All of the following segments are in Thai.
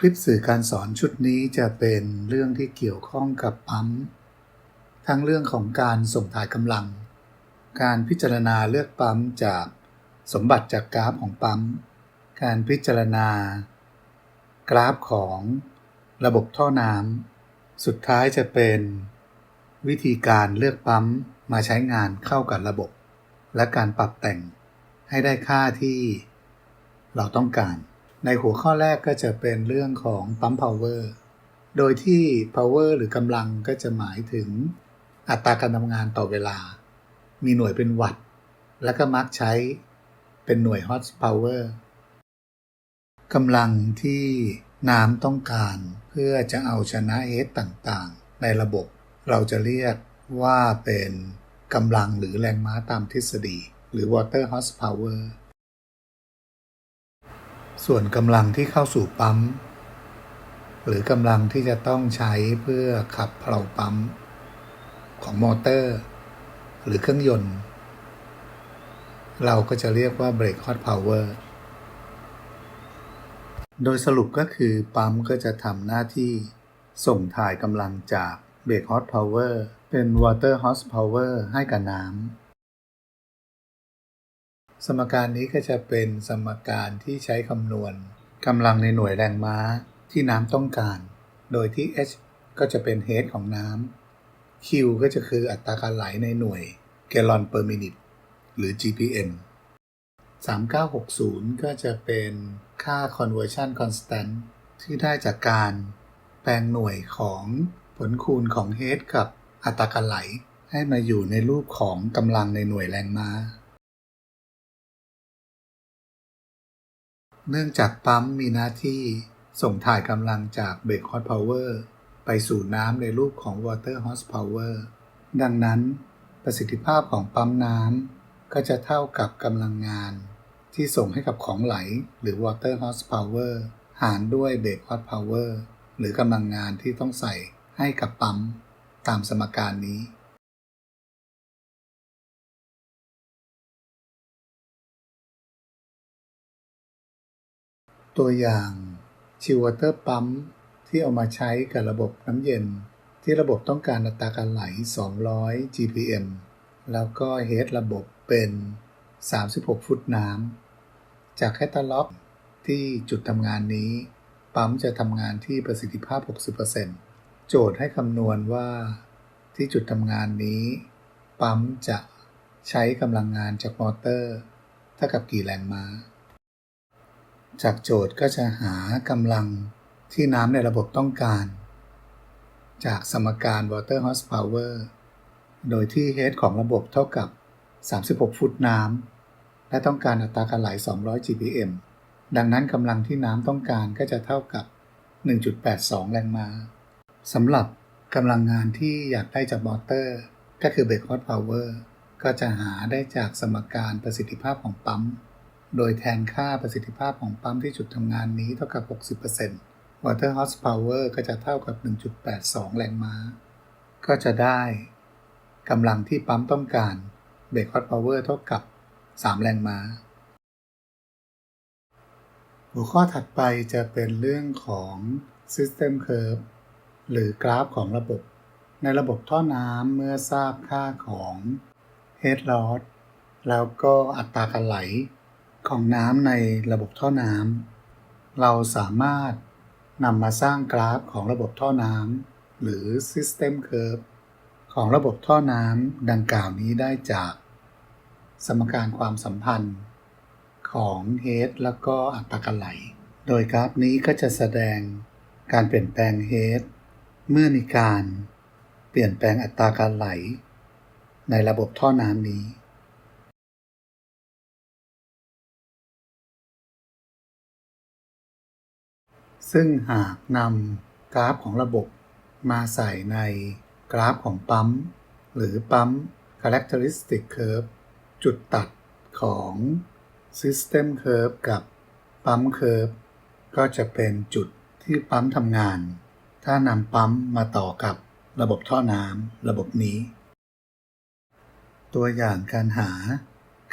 คลิปสื่อการสอนชุดนี้จะเป็นเรื่องที่เกี่ยวข้องกับปั๊ม ทั้งเรื่องของการส่งถ่ายกำลัง การพิจารณาเลือกปั๊มจากสมบัติจากกราฟของปั๊ม การพิจารณา กราฟของระบบท่อน้ำสุดท้ายจะเป็นวิธีการเลือกปั๊มมาใช้งานเข้ากับระบบ และการปรับแต่งให้ได้ค่าที่เราต้องการ ในหัวข้อแรกก็จะเป็นเรื่องของปั๊ม power โดยที่ power หรือกำลังก็จะหมายถึงอัตราการทำงานต่อเวลา มีหน่วยเป็นวัตต์ และก็มักใช้เป็นหน่วย horsepower กำลังที่น้ำต้องการเพื่อจะเอาชนะเฮดต่างๆ ในระบบ เราจะเรียกว่าเป็นกำลังหรือแรงม้าตามทฤษฎี หรือ water horsepower ส่วนกำลังที่เข้าสู่ปั๊ม หรือกำลังที่จะต้องใช้เพื่อขับเพลาปั๊ม ของมอเตอร์ หรือเครื่องยนต์ เราก็จะเรียกว่า brake horsepower โดยสรุปก็คือปั๊มก็จะทำหน้าที่ส่งถ่ายกำลังจาก brake horsepower เป็น water horsepower ให้กับน้ำ สมการนี้ก็จะเป็นสมการที่ใช้คำนวณกำลังในหน่วยแรงม้าที่น้ำต้องการ โดยที่ h ก็จะเป็น head ของน้ำ q ก็จะคืออัตราการไหลในหน่วย gallon per minute หรือ GPM 3960 ก็จะเป็นค่า conversion constant ที่ได้จากการแปลงหน่วยของผลคูณของ head กับอัตราการไหล ให้มาอยู่ในรูปของกำลังในหน่วยแรงม้า เนื่องจากปั๊มมีหน้าที่ส่งถ่ายกำลังจากเบรกฮอตพาวเวอร์ไปสู่น้ำในรูปของ Water Horsepower ดังนั้น ประสิทธิภาพของปั๊มน้ำก็จะเท่ากับกำลังงาน ที่ส่งให้กับของไหลหรือ Water Horsepower หารด้วยเบรกฮอตพาวเวอร์หรือกำลังงานที่ต้องใส่ให้กับปั๊ม ตามสมการนี้ ตัวอย่างชิววอเตอร์ปั๊มที่เอามาใช้กับระบบน้ำเย็น ที่ระบบต้องการอัตราการไหล 200 GPM แล้วก็เฮดระบบเป็น 36 ฟุตน้ำ จากแคตตาล็อกที่จุดทำงานนี้ ปั๊มจะทำงานที่ประสิทธิภาพ 60%โจทย์ให้คำนวณว่าที่จุดทำงานนี้ ปั๊มจะใช้กำลังงานจากมอเตอร์ เท่ากับกี่แรงม้า จากโจทย์ก็จะหากำลังที่น้ำในระบบต้องการ จากสมการ water horsepower โดยที่ head ของระบบเท่ากับ 36 ฟุตน้ำ และต้องการอัตราการไหล 200 GPM ดังนั้นกำลังที่น้ำต้องการก็จะเท่ากับ 1.82 แรงม้าสำหรับกำลังงานที่อยากได้จากมอเตอร์ ก็คือ brake horsepower ก็จะหาได้จากสมการประสิทธิภาพของปั๊ม โดยแทนค่าประสิทธิภาพของปั๊มที่จุดทำงานนี้เท่ากับ 60% water horsepower ก็จะเท่ากับ 1.82 แรงม้า ก็จะได้กำลังที่ปั๊มต้องการ brake horsepower เท่ากับ 3 แรงม้า หัวข้อถัดไปจะเป็นเรื่องของ system curve หรือกราฟของระบบ ในระบบท่อน้ำเมื่อทราบค่าของ head loss แล้วก็อัตราการไหล ของน้ำในระบบท่อน้ำเราสามารถนำมาสร้างกราฟของระบบท่อน้ำหรือ System Curve ของระบบท่อน้ำดังกล่าวนี้ได้จาก สมการความสัมพันธ์ของ Head แล้วก็อัตราการไหล โดยกราฟนี้ก็จะแสดงการเปลี่ยนแปลง Head เมื่อมีการเปลี่ยนแปลงอัตราการไหล ในระบบท่อน้ำนี้ ซึ่งหากนำกราฟของระบบมาใส่ในกราฟของปั๊ม หรือปั๊ม characteristic curve จุดตัดของ system curve กับปั๊ม curve ก็จะเป็นจุดที่ปั๊มทำงาน ถ้านำปั๊มมาต่อกับระบบท่อน้ำระบบนี้ ตัวอย่างการหา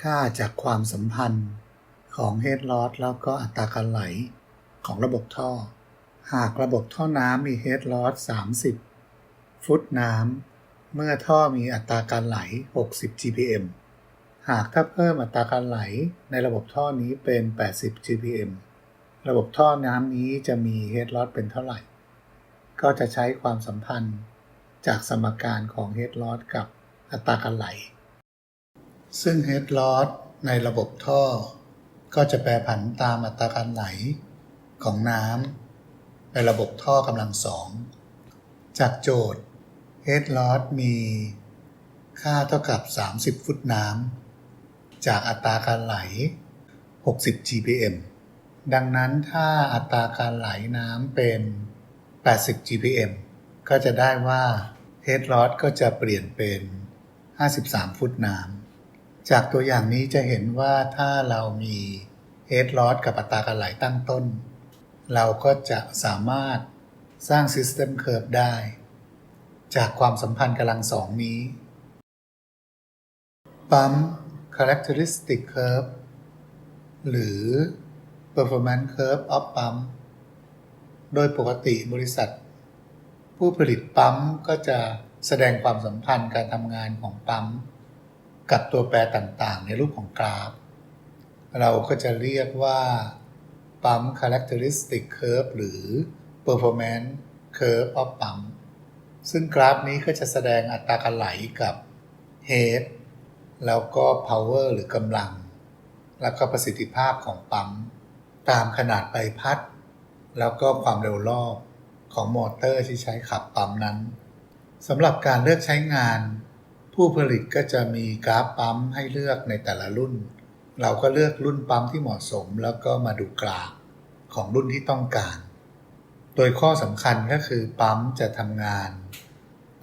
ค่าจากความสัมพันธ์ของ head loss แล้วก็อัตราการไหล ของระบบท่อ หากระบบท่อน้ำมี head loss 30 ฟุตน้ำ เมื่อท่อมีอัตราการไหล 60 GPM หากถ้าเพิ่มอัตราการไหลในระบบท่อนี้เป็น 80 GPM ระบบท่อน้ำนี้จะมี head loss เป็นเท่าไหร่ ก็จะใช้ความสัมพันธ์จากสมการของ head loss กับอัตราการไหล ซึ่ง head loss ในระบบท่อ ก็จะแปรผันตามอัตราการไหล ของน้ำในระบบท่อกำลังสอง จากโจทย์ head loss มีค่าเท่ากับ 30 ฟุตน้ำจากอัตราการไหล 60 GPM ดังนั้นถ้าอัตราการไหลน้ำเป็น 80 GPM ก็จะได้ว่า head loss ก็จะเปลี่ยนเป็น 53 ฟุตน้ำ จากตัวอย่างนี้จะเห็นว่าถ้าเรามี head loss กับอัตราการไหลตั้งต้น เราก็จะสามารถสร้าง system curve ได้ จากความสัมพันธ์กำลังสองนี้ ปั๊ม characteristic curve หรือ performance curve of pump โดยปกติบริษัท ผู้ผลิตปั๊มก็จะแสดงความสัมพันธ์การทำงานของปั๊ม กับตัวแปรต่างๆ ในรูปของกราฟ เราก็จะเรียกว่า ปั๊ม characteristic curve หรือ performance curve of pump ซึ่งกราฟนี้ก็จะแสดงอัตราการไหลกับ head แล้วก็ power หรือกำลัง แล้วก็ประสิทธิภาพของปั๊ม ตามขนาดใบพัด แล้วก็ความเร็วรอบของมอเตอร์ที่ใช้ขับปั๊มนั้นสำหรับการเลือกใช้งาน ผู้ผลิตก็จะมีกราฟปั๊มให้เลือกในแต่ละรุ่น เราก็เลือกรุ่นปั๊มที่เหมาะสมแล้วก็มาดูกราฟ ของรุ่นที่ต้องการ โดยข้อสำคัญก็คือปั๊มจะทำงาน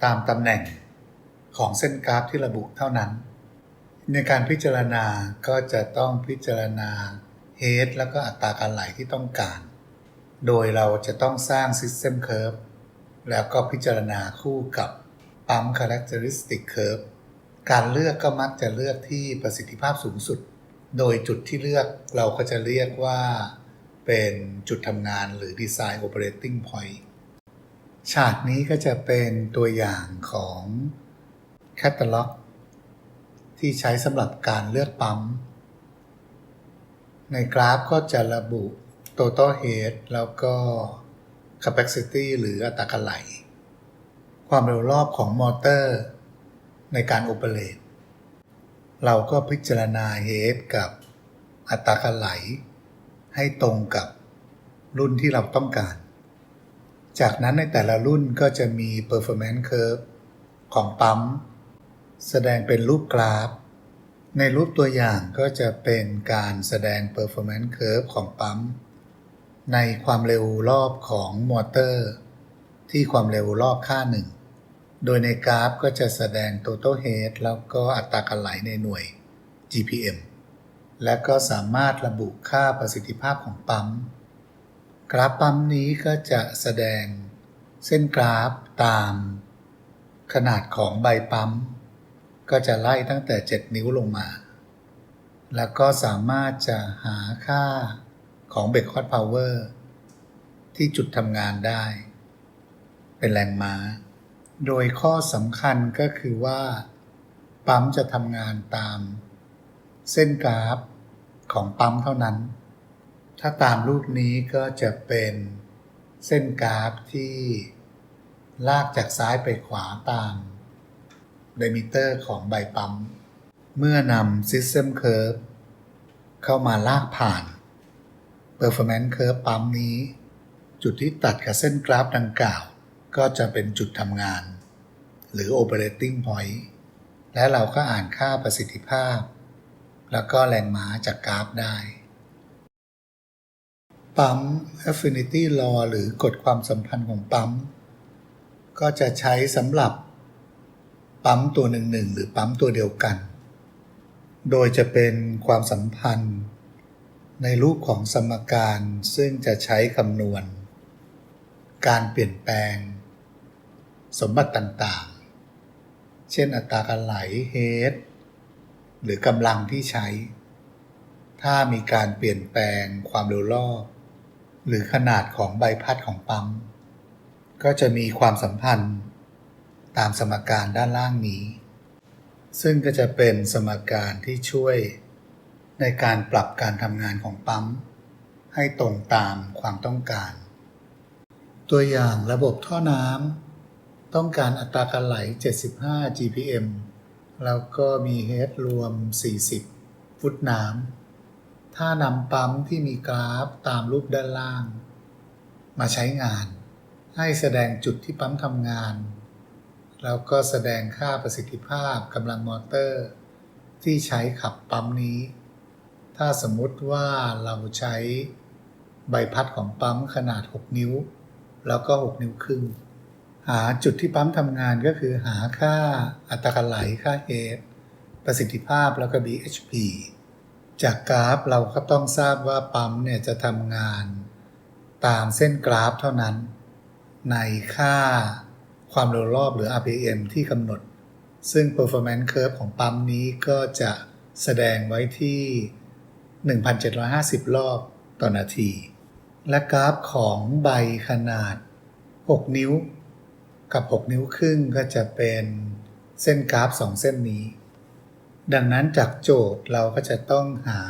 ตามตำแหน่งของเส้นกราฟที่ระบุเท่านั้น ในการพิจารณาก็จะต้องพิจารณาเฮดแล้วก็อัตราการไหลที่ต้องการ โดยเราจะต้องสร้าง System Curve แล้วก็พิจารณาคู่กับปั๊ม Characteristic Curve การเลือกก็มักจะเลือกที่ประสิทธิภาพสูงสุด โดยจุดที่เลือกเราก็จะเรียกว่า เป็นจุดทำงานหรือ Design Operating Point ฉากนี้ก็จะเป็นตัวอย่างของ Catalog ที่ใช้สำหรับการเลือกปั๊ม ในกราฟก็จะระบุ total head แล้วก็ capacity หรืออัตราการไหล ความเร็วรอบของมอเตอร์ในการโอเปเรตเราก็พิจารณา head กับอัตราการไหล ให้ตรงกับรุ่นที่เราต้องการ จากนั้นในแต่ละรุ่นก็จะมี performance curve ของปั๊ม แสดงเป็นรูปกราฟ ในรูปตัวอย่างก็จะเป็นการแสดง performance curve ของปั๊ม ในความเร็วรอบของมอเตอร์ ที่ความเร็วรอบค่าหนึ่ง โดยในกราฟก็จะแสดง total head แล้วก็อัตราการไหลในหน่วย GPM และก็สามารถระบุค่าประสิทธิภาพของปั๊ม กราฟปั๊มนี้ก็จะแสดงเส้นกราฟตาม ขนาดของใบปั๊ม ก็จะไล่ตั้งแต่ 7 นิ้วลงมา แล้วก็สามารถจะหาค่าของเบรกคอร์ดพาวเวอร์ที่จุดทำงานได้ เป็นแรงม้า โดยข้อสำคัญก็คือว่า ปั๊มจะทำงานตาม เส้นกราฟของปั๊มเท่านั้น ถ้าตามรูปนี้ก็จะเป็นเส้นกราฟที่ลากจากซ้ายไปขวาตามเดมิเตอร์ของใบปั๊ม เมื่อนำ System Curve เข้ามาลากผ่าน Performance Curve ปั๊มนี้ จุดที่ตัดกับเส้นกราฟดังกล่าว ก็จะเป็นจุดทำงาน หรือ Operating Point และเราก็อ่านค่าประสิทธิภาพ แล้วก็แรงม้าจากกราฟได้ ปั๊ม Affinity Law หรือกฎความสัมพันธ์ของปั๊ม ก็จะใช้สำหรับปั๊มตัวหนึ่งหนึ่งหรือปั๊มตัวเดียวกัน โดยจะเป็นความสัมพันธ์ ในรูปของสมการซึ่งจะใช้คำนวณ การเปลี่ยนแปลง สมบัติต่างๆ เช่นอัตราการไหล head หรือกำลังที่ใช้ ถ้ามีการเปลี่ยนแปลงความเร็วรอบ หรือขนาดของใบพัดของปั๊ม ก็จะมีความสัมพันธ์ ตามสมการด้านล่างนี้ ซึ่งก็จะเป็นสมการที่ช่วยในการปรับการทำงานของปั๊ม ให้ตรงตามความต้องการ ตัวอย่างระบบท่อน้ำต้องการอัตราการไหล 75 GPM แล้วก็มีเฮดรวม 40 ฟุตน้ำ ถ้านำปั๊มที่มีกราฟตามรูปด้านล่าง มาใช้งาน ให้แสดงจุดที่ปั๊มทำงาน แล้วก็แสดงค่าประสิทธิภาพกำลังมอเตอร์ ที่ใช้ขับปั๊มนี้ ถ้าสมมุติว่าเราใช้ใบพัดของปั๊มขนาด 6 นิ้ว แล้วก็ 6 นิ้วครึ่ง หาจุดที่ปั๊มทำงานก็คือหาค่าอัตราการไหลค่า H ประสิทธิภาพแล้วก็ BHP จากกราฟเราก็ต้องทราบว่าปั๊มเนี่ยจะทำงานตามเส้นกราฟเท่านั้น ในค่าความเร็วรอบหรือ RPM ที่กำหนด ซึ่ง performance curve ของปั๊มนี้ก็จะแสดงไว้ที่ 1,750 รอบต่อนาที และกราฟของใบขนาด 6 นิ้ว กับ 6 นิ้วครึ่งก็จะเป็นเส้นกราฟ 2 เส้นนี้ ดังนั้นจากโจทย์เราก็จะต้องหา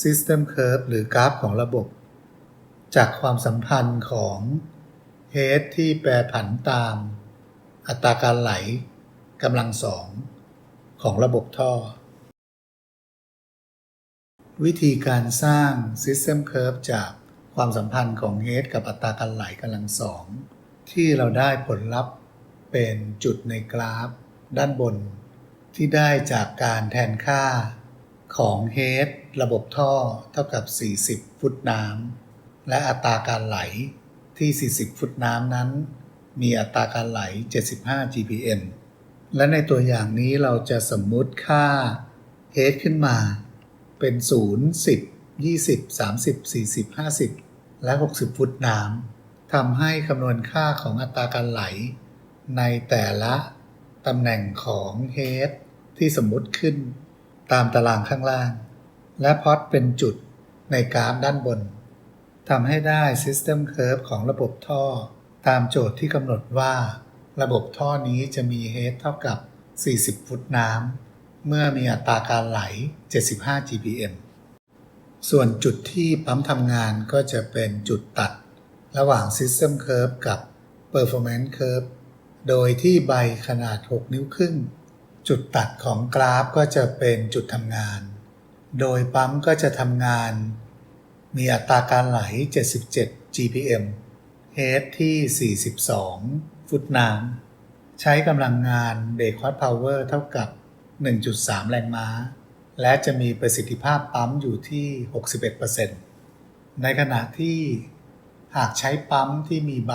System Curve หรือกราฟของระบบ จากความสัมพันธ์ของ Head ที่แปรผันตามอัตราการไหลกำลังสองของระบบท่อ วิธีการสร้าง System Curve จากความสัมพันธ์ของ Head กับอัตราการไหลกำลังสอง ที่เราได้ผลลัพธ์เป็นจุดในกราฟ ด้านบน ที่ได้จากการแทนค่าของ Head ระบบท่อเท่ากับ 40 ฟุตน้ำและอัตราการไหลที่ 40 ฟุตน้ำนั้น มีอัตราการไหล 75 GPM และในตัวอย่างนี้เราจะสมมุติค่า Head ขึ้นมา เป็น 0 10 20 30 40 50 และ 60 ฟุตน้ำ ทำให้คำนวณค่าของอัตราการไหล ในแต่ละตำแหน่งของ Head ที่สมมุติขึ้น ตามตารางข้างล่าง และพอตเป็นจุดในกราฟด้านบนทำให้ได้ System Curve ของระบบท่อ ตามโจทย์ที่กำหนดว่า ระบบท่อนี้จะมี Head เท่ากับ 40 ฟุตน้ำเมื่อมีอัตราการไหล 75 GPM ส่วนจุดที่ปั๊มทำงานก็จะเป็นจุดตัด ระหว่าง System Curve กับ Performance Curve โดยที่ใบขนาด 6 นิ้วครึ่ง จุดตัดของกราฟก็จะเป็นจุดทำงาน โดยปั๊มก็จะทำงาน มีอัตราการไหล 77 GPM Head ที่ 42 ฟุตน้ำใช้กำลังงานเบรกฮอตพาวเวอร์เท่ากับ 1.3 แรงม้า และจะมีประสิทธิภาพปั๊มอยู่ที่ 61%ในขณะที่ หากใช้ปั๊มที่มีใบ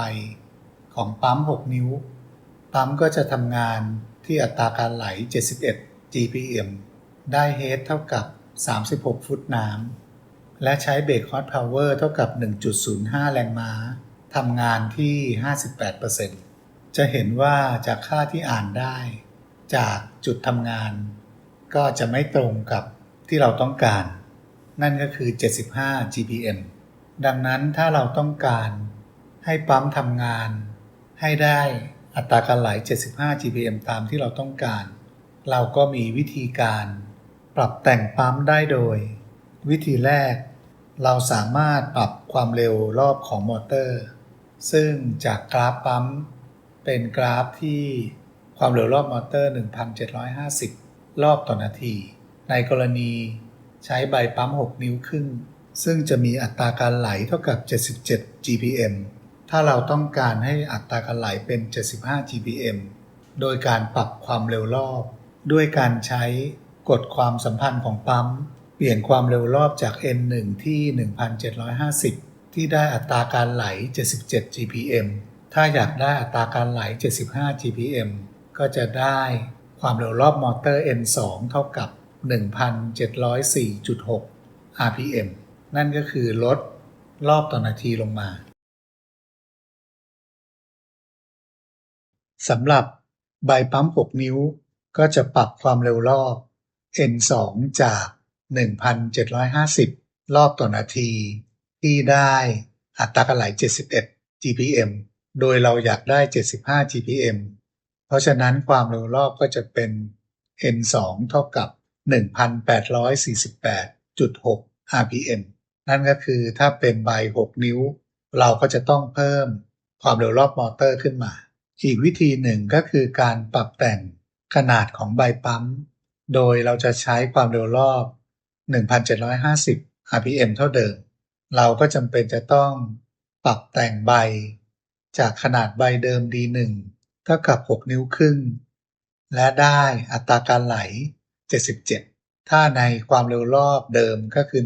ของปั๊ม 6 นิ้ว ปั๊มก็จะทำงานที่อัตราการไหล 71 GPM ได้เฮดเท่ากับ 36 ฟุตน้ำ และใช้เบรกฮอตพาวเวอร์เท่ากับ 1.05 แรงม้าทำงานที่ 58%จะเห็นว่าจากค่าที่อ่านได้ จากจุดทำงาน ก็จะไม่ตรงกับที่เราต้องการ นั่นก็คือ 75 GPM ดังนั้นถ้าเราต้องการให้ปั๊มทำงาน ให้ได้อัตราการไหล 75 GPM ตามที่เราต้องการ เราก็มีวิธีการปรับแต่งปั๊มได้โดย วิธีแรก เราสามารถปรับความเร็วรอบของมอเตอร์ ซึ่งจากกราฟปั๊ม เป็นกราฟที่ความเร็วรอบมอเตอร์ 1,750 รอบต่อนาที ในกรณีใช้ใบปั๊ม 6 นิ้วครึ่ง ซึ่งจะมีอัตราการไหลเท่ากับ 77 GPM ถ้าเราต้องการให้อัตราการไหลเป็น 75 GPM โดยการปรับความเร็วรอบ ด้วยการใช้กฎความสัมพันธ์ของปั๊ม เปลี่ยนความเร็วรอบจาก N1 ที่ 1,750 ที่ได้อัตราการไหล 77 GPM ถ้าอยากได้อัตราการไหล 75 GPM ก็จะได้ความเร็วรอบมอเตอร์ N2 เท่ากับ 1,704.6 RPM นั่นก็คือลดรอบต่อนาทีลงมาสำหรับใบปั๊ม 6 นิ้ว ก็จะปรับความเร็วรอบ N2 จาก 1,750 รอบต่อนาที ที่ได้อัตราการไหล 71 GPM โดยเราอยากได้ 75 GPM เพราะฉะนั้นความเร็วรอบก็จะเป็น n2 เท่ากับ 1848.6 rpm นั่นก็คือถ้าเป็นใบ 6 นิ้ว เราก็จะต้องเพิ่มความเร็วรอบมอเตอร์ขึ้นมา อีกวิธีหนึ่งก็คือการปรับแต่งขนาดของใบปั๊ม โดยเราจะใช้ความเร็วรอบ 1750 rpm เท่าเดิม เราก็จำเป็นจะต้องปรับแต่งใบ จากขนาดใบเดิม D1 เท่ากับ 6 นิ้วครึ่ง และได้อัตราการไหล 77 ถ้าในความเร็วรอบเดิมก็คือ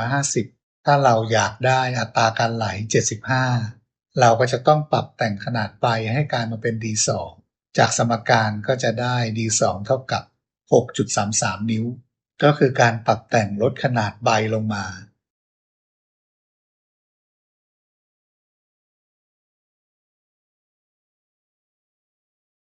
1750 ถ้าเราอยากได้อัตราการไหล 75 เราก็จะต้องปรับแต่งขนาดใบให้กลายมาเป็น D2 จากสมการก็จะได้ D2 เท่ากับ 6.33 นิ้ว ก็คือการปรับแต่งลดขนาดใบลงมา